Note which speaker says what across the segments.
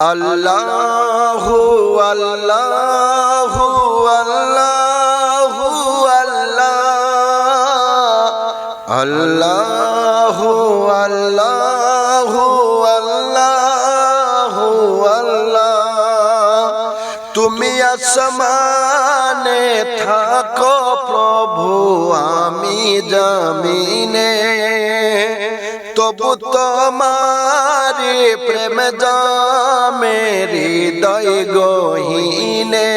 Speaker 1: আল্লাহ আল্লাহ আল্লাহ আল্লাহ। আল্লাহ আল্লাহ আল্লাহ আল্লাহ। তুমি আসমানে থাকো প্রভু আমি জামিনে তবু তোমারি প্রেম মেরি দয় গহিনে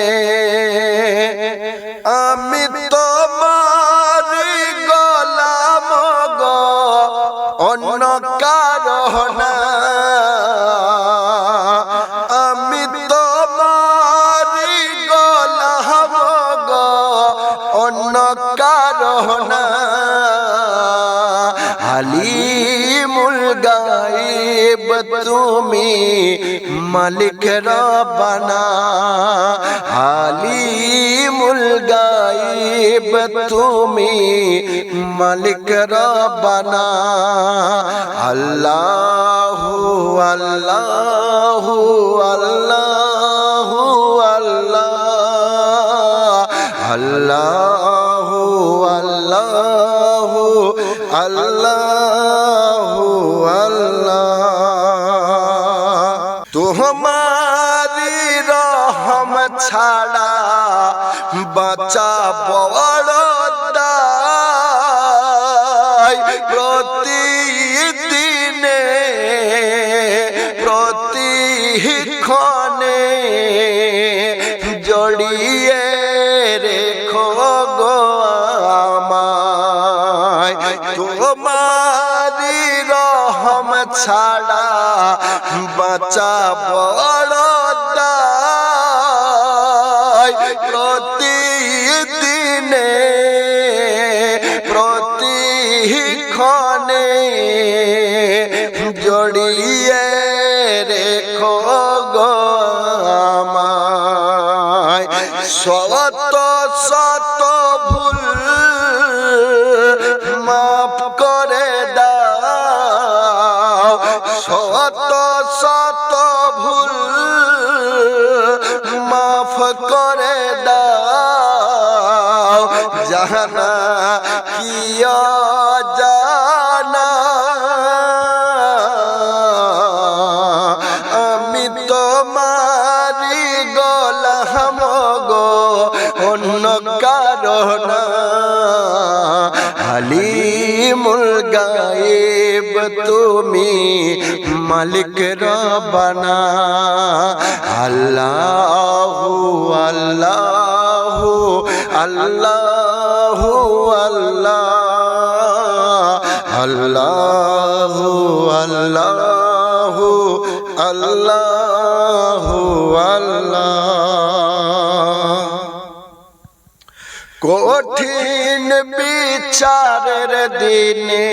Speaker 1: আমি তোমারি গলাম গো অন্য কারণা আমি তোমারি গলাম গো অন্য কারণা হালিমুল গাইব তুমি মালিক রবানা হালিমুল গাইব তুমি মালিক রবানা আল্লাহ আল্লাহ আল্লাহ। আল্লাহ আল্লাহ। আল্লাহ আল্লাহ। তোমারি রহম ছাড়া বাঁচা বড় প্রতিদিনে প্রতিক্ষণে জড়িয়ে তোমারি রহম ছাড়া বাঁচা বড় প্রতিদিনে প্রতিক্ষণে জড়িয়ে রেখো গো আমায়। জানা কি জানা আমি তোমারি গলাম গো, অন্য কারণ হালিমুল গায়েব তুমি মালিক রবানা। আল্লাহ আল্লাহ। আল্লাহ আল্লাহ আল্লাহ আল্লাহ আল্লাহ আল্লাহ। কঠিন বিচারের দিনে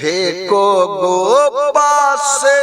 Speaker 1: থেকো গো পাশে।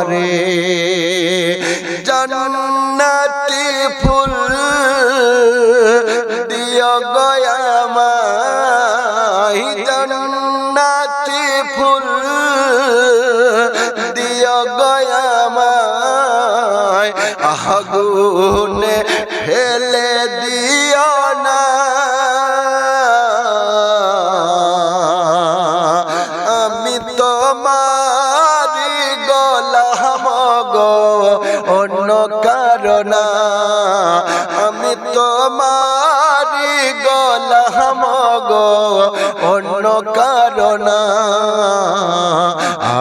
Speaker 1: পারে। জননাতি ফুল দিয় গয়ামাই জননাতি ফুল দিয় গয়ামাই আমায় আহগুনে অন্য কারণ আমি তোমারি গলাম গো অন্য কারণ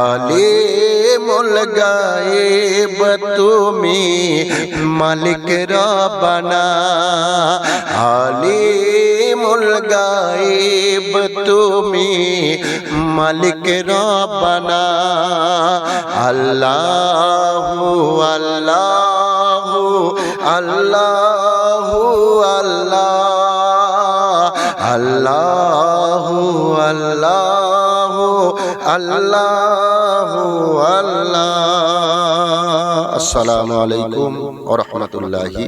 Speaker 1: আলিমুল গায়েব তুমি মালিক রবানা। আলিমুল গায়েব তুমি মালিক রবানা আল্লাহু আল্লাহু আল্লাহু আল্লাহ আল্লাহু আল্লাহু আল্লাহু আল্লাহ আসসালামু আলাইকুম ওয়া রাহমাতুল্লাহি